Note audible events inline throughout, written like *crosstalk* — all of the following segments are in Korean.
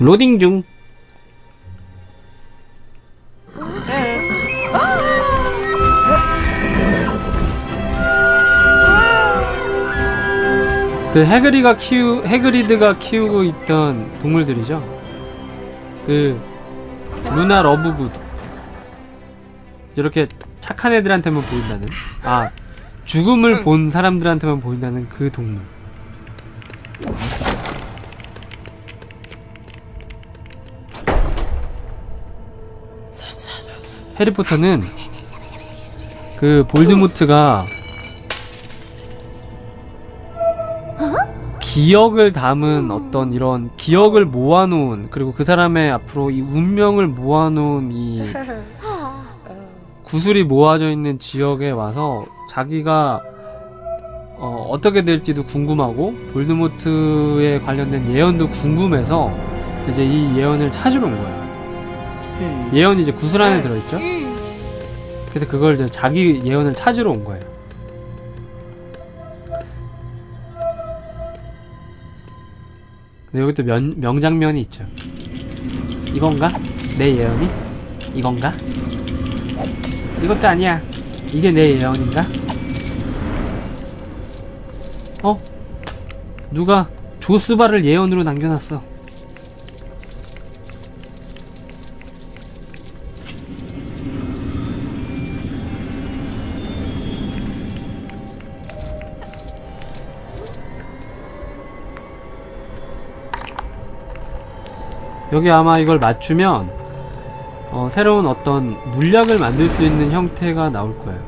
로딩 중. 그 해그리가 키우 해그리드가 키우고 있던 동물들이죠. 그 루나 러브굿 이렇게 착한 애들한테만 보인다는 아 죽음을 본 사람들한테만 보인다는 그 동물. 해리포터는 그 볼드모트가 기억을 담은 어떤 이런 기억을 모아놓은 그리고 그 사람의 앞으로 이 운명을 모아놓은 이 구슬이 모아져 있는 지역에 와서 자기가 어, 어떻게 될지도 궁금하고 볼드모트에 관련된 예언도 궁금해서 이제 이 예언을 찾으러 온 거예요. 예언이 이제 구슬 안에 들어있죠? 그래서 그걸 이제 자기 예언을 찾으러 온 거예요. 근데 여기 또 면, 명장면이 있죠. 이건가? 내 예언이? 이건가? 이것도 아니야. 이게 내 예언인가? 어? 누가 조스바를 예언으로 남겨놨어. 여기 아마 이걸 맞추면 어, 새로운 어떤 물약을 만들 수 있는 형태가 나올 거예요.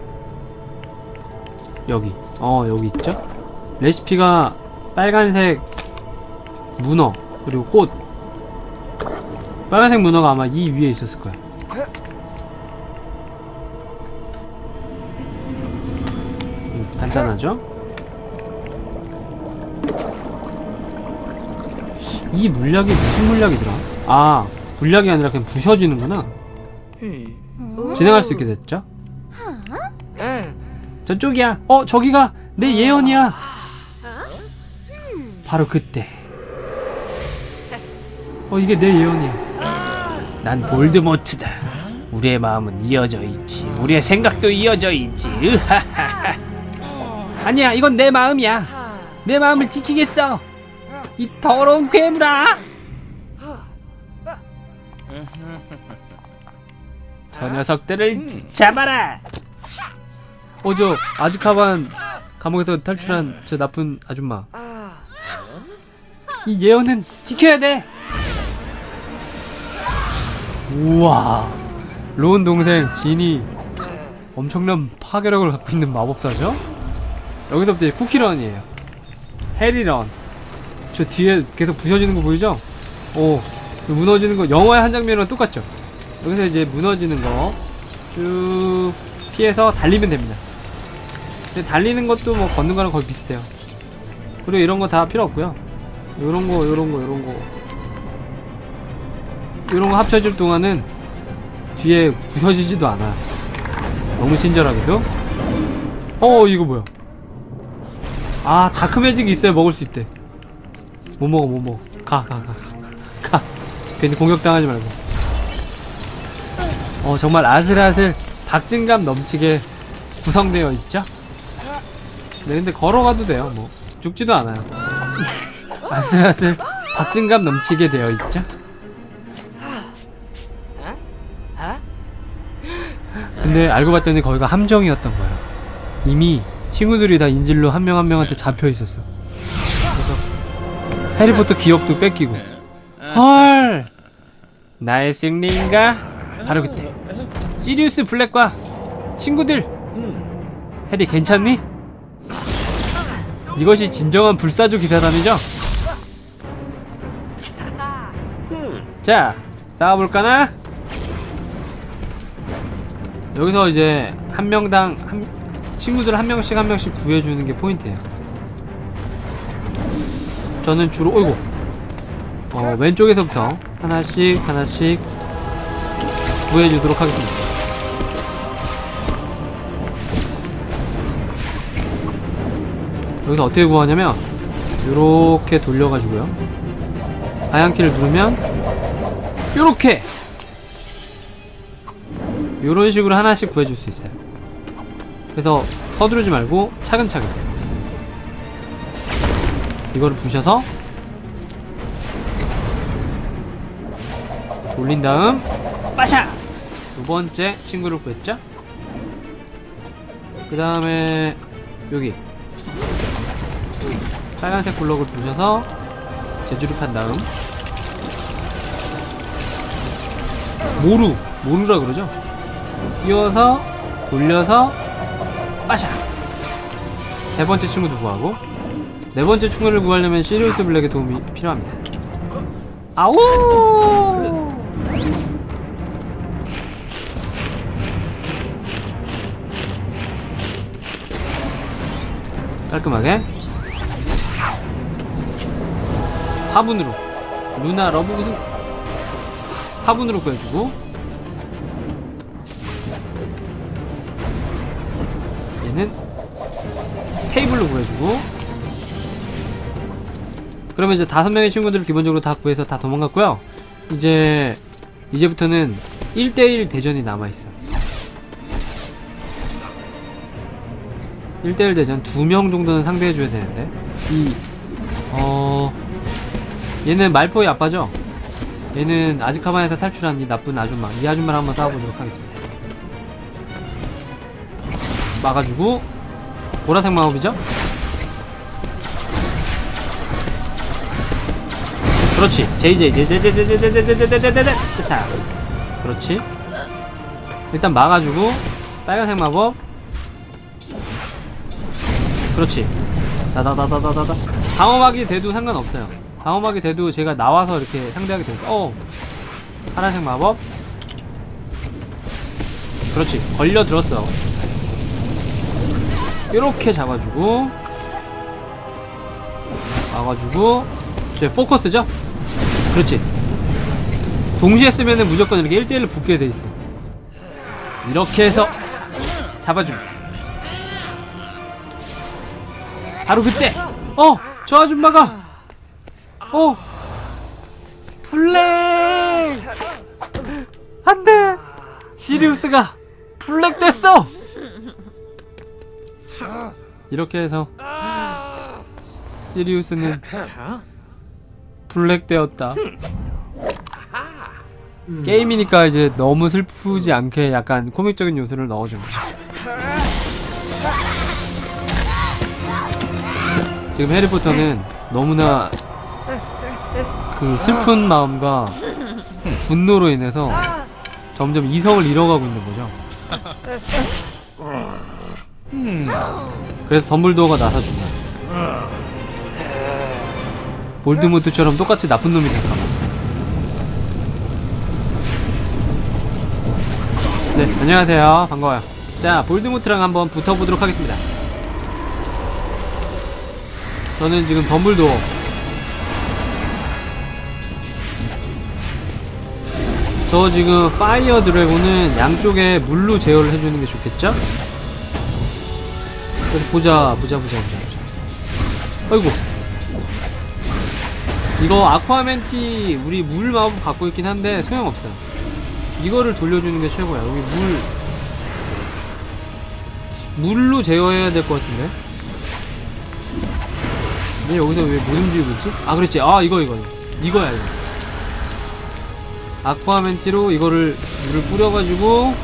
여기. 어, 여기 있죠? 레시피가 빨간색 문어, 그리고 꽃. 빨간색 문어가 아마 이 위에 있었을 거야. 음, 간단하죠? 이 물약이 무슨 물약이더라? 아, 물약이 아니라 그냥 부셔지는구나. 진행할 수 있게 됐죠? 저쪽이야. 어, 저기가 내 예언이야. 바로 그때. 어, 이게 내 예언이야. 난 볼드모트다. 우리의 마음은 이어져 있지. 우리의 생각도 이어져 있지. 으하하하. *laughs* 아니야, 이건 내 마음이야. 내 마음을 지키겠어. 이 더러운 괴물아! 저 녀석들을 잡아라! 어, 저, 아즈카반 감옥에서 탈출한 저 나쁜 아줌마. 이 예언은 지켜야 돼! 우와. 로운 동생, 진이 엄청난 파괴력을 갖고 있는 마법사죠? 여기서부터 이제 쿠키런이에요. 해리런. 저 뒤에 계속 부셔지는 거 보이죠? 오, 그 무너지는 거 영화의 한 장면이랑 똑같죠? 여기서 이제 무너지는 거 쭉 피해서 달리면 됩니다. 근데 달리는 것도 뭐 걷는 거랑 거의 비슷해요. 그리고 이런 거 다 필요 없고요. 요런 거, 요런 거, 요런 거. 요런 거 합쳐질 동안은 뒤에 부셔지지도 않아. 너무 친절하게도. 어, 이거 뭐야? 아, 다크 매직이 있어야 먹을 수 있대. 못 먹어 못 먹어 가 가 가 가 가 괜히 공격당하지 말고. 어 정말 아슬아슬 박진감 넘치게 구성되어 있죠? 네 근데 걸어가도 돼요. 뭐 죽지도 않아요. *laughs* 아슬아슬 박진감 넘치게 되어 있죠? 근데 알고 봤더니 거기가 함정이었던 거야 이미 친구들이 다 인질로 한 명 한 명한테 잡혀 있었어. 해리포터 기억도 뺏기고. 헐 나의 승리인가? 바로 그때 시리우스 블랙과 친구들 해리 괜찮니? 이것이 진정한 불사조 기사단이죠? 자 싸워볼까나? 여기서 이제 한 명당 한, 친구들 한 명씩 한 명씩 구해주는 게 포인트예요 저는 주로 어이구 어, 왼쪽에서부터 하나씩 하나씩 구해주도록 하겠습니다. 여기서 어떻게 구하냐면 이렇게 돌려가지고요. 하얀 키를 누르면 요렇게! 요런 식으로 하나씩 구해줄 수 있어요. 그래서 서두르지 말고 차근차근. 이거를 부셔서 돌린 다음 빠샤! 두 번째 친구를 구했죠? 그 다음에 여기 빨간색 블럭을 부셔서 제주를 판 다음 모루 모루라 그러죠 띄워서 돌려서 빠샤 세 번째 친구도 구하고 네 번째 친구를 구하려면 시리우스 블랙의 도움이 필요합니다 아우 깔끔하게. 화분으로. 루나 러브 무슨 화분으로 구해주고. 얘는 테이블로 구해주고. 그러면 이제 다섯 명의 친구들을 기본적으로 다 구해서 다 도망갔고요. 이제 이제부터는 1대1 대전이 남아있어 1대1 대전 두 명 정도는 상대해줘야 되는데 이 어... 얘는 말포의 아빠죠? 얘는 아즈카반에서 탈출한 이 나쁜 아줌마 이 아줌마를 한번 싸워보도록 하겠습니다 막아주고 보라색 마법이죠? 그렇지 JJ 제제제제제제제제제제제제제 자 그렇지 일단 막아주고 빨간색 마법 그렇지. 다다다다다다다. 방어막이 돼도 상관없어요. 방어막이 돼도 제가 나와서 이렇게 상대하게 됐어 어 파란색 마법? 그렇지. 걸려 들었어. 이렇게 잡아주고 막아주고 이제 포커스죠? 그렇지. 동시에 쓰면은 무조건 이렇게 1대1로 붙게 돼 있어. 이렇게 해서 잡아줍니다 바로 그때 어! 저 아줌마가 어! 블랙! 안돼! 시리우스가 블랙 됐어! 이렇게 해서 시리우스는 블랙 되었다 게임이니까 이제 너무 슬프지 않게 약간 코믹적인 요소를 넣어준 거죠 지금 해리포터는 너무나 그 슬픈 마음과 분노로 인해서 점점 이성을 잃어가고 있는 거죠. 그래서 덤블도어가 나서준 거야. 볼드모트처럼 똑같이 나쁜 놈이 될까봐. 네, 안녕하세요. 반가워요. 자, 볼드모트랑 한번 붙어보도록 하겠습니다. 저는 지금 덤블도어 저 지금 파이어 드래곤은 양쪽에 물로 제어를 해주는 게 좋겠죠? 보자 보자 보자 보자 보자. 아이고. 이거 아쿠아멘티 우리 물 마법 갖고 있긴 한데 소용없어요. 이거를 돌려주는 게 최고야. 여기 물. 물로 제어해야 될 것 같은데 얘 여기서 왜 못 움직이고 있지? 아 그렇지. 아 이거 이거 이거야 이거. 아쿠아멘티로 이거를 물을 뿌려가지고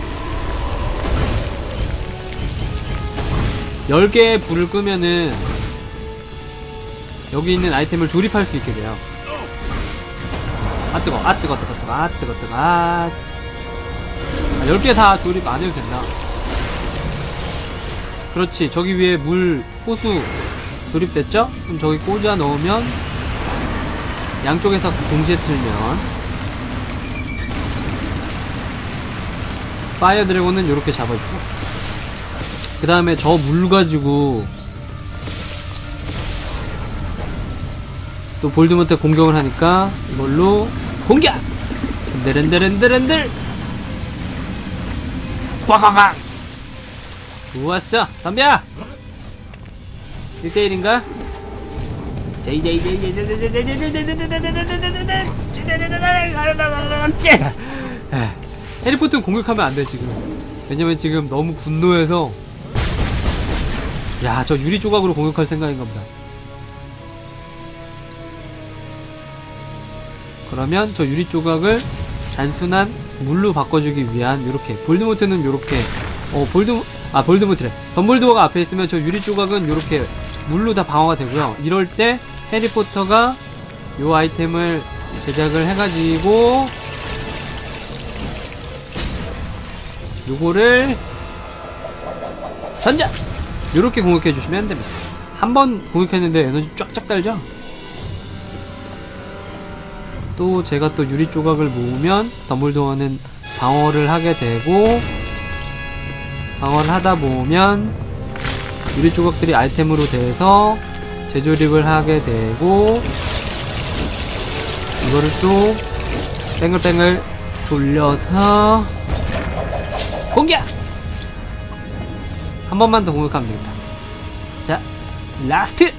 10개의 불을 끄면은 여기 있는 아이템을 조립할 수 있게 돼요. 아 뜨거. 아 뜨거 뜨거 뜨거. 아 뜨거 뜨거. 아. 10개 다 조립 안 해도 된다. 그렇지. 저기 위에 물 호수 조립됐죠? 그럼 저기 꽂아 넣으면 양쪽에서 동시에 틀면 파이어 드래곤은 이렇게 잡아주고 그 다음에 저 물 가지고 또 볼드모트 공격을 하니까 이걸로 공격! 흔들흔들흔들흔들 꽉꽉꽉 좋았어 덤벼 1대1인가? 에, 해리포터는 공격하면 안 돼 지금 왜냐면 지금 너무 분노해서 야 저 유리 조각으로 공격할 생각인가 보다 그러면 저 유리 조각을 단순한 물로 바꿔주기 위한 요렇게 볼드모트는 요렇게 어 볼드 아 볼드모트래 덤블도어가 앞에 있으면 저 유리 조각은 요렇게 물로 다 방어가 되고요 이럴 때 해리포터가 요 아이템을 제작을 해가지고 요거를 던져! 요렇게 공격해 주시면 됩니다 한 번 공격했는데 에너지 쫙쫙 달죠? 또 제가 또 유리 조각을 모으면 덤블도어는 방어를 하게 되고 방어를 하다 보면 유리 조각들이 아이템으로 돼서 재조립을 하게 되고 이거를 또 뱅글뱅글 돌려서 공격! 한 번만 더 공격하면 되겠다 자 라스트!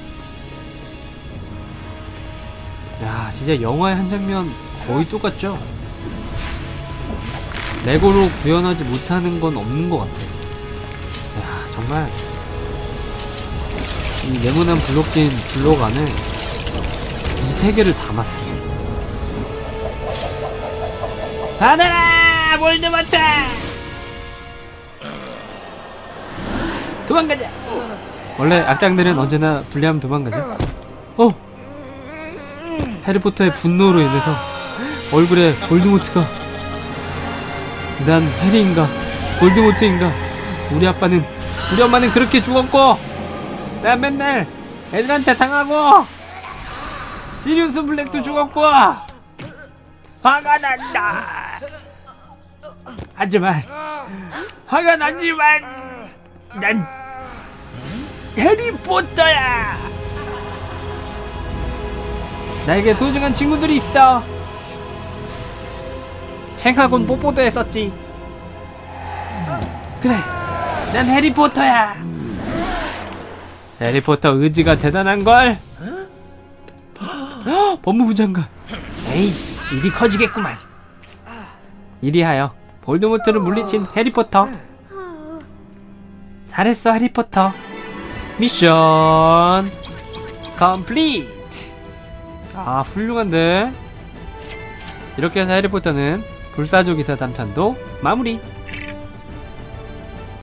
야 진짜 영화의 한 장면 거의 똑같죠? 레고로 구현하지 못하는 건 없는 것 같아요 야 정말 이 네모난 블록진 블록 안에 이 세계를 담았습니다. 받아라! 볼드모트 도망가자! 원래 악당들은 언제나 불리하면 도망가죠. 어? 해리포터의 분노로 인해서 얼굴에 볼드모트가 난 해리인가 볼드모트인가 우리 아빠는 우리 엄마는 그렇게 죽었고 난 맨날 애들한테 당하고 시리우스 블랙도 죽었고 화가 난다. 하지만 화가 나지만 난 해리포터야. 나에게 소중한 친구들이 있어. 챙하곤 뽀뽀도 했었지. 그래 난 해리포터야 해리포터 의지가 대단한걸. 헉, 법무부 장관. 에이 일이 커지겠구만. 이리하여 볼드모트를 물리친 해리포터. 잘했어 해리포터. 미션 컴플리트. 아 훌륭한데? 이렇게 해서 해리포터는 불사조 기사 단편도 마무리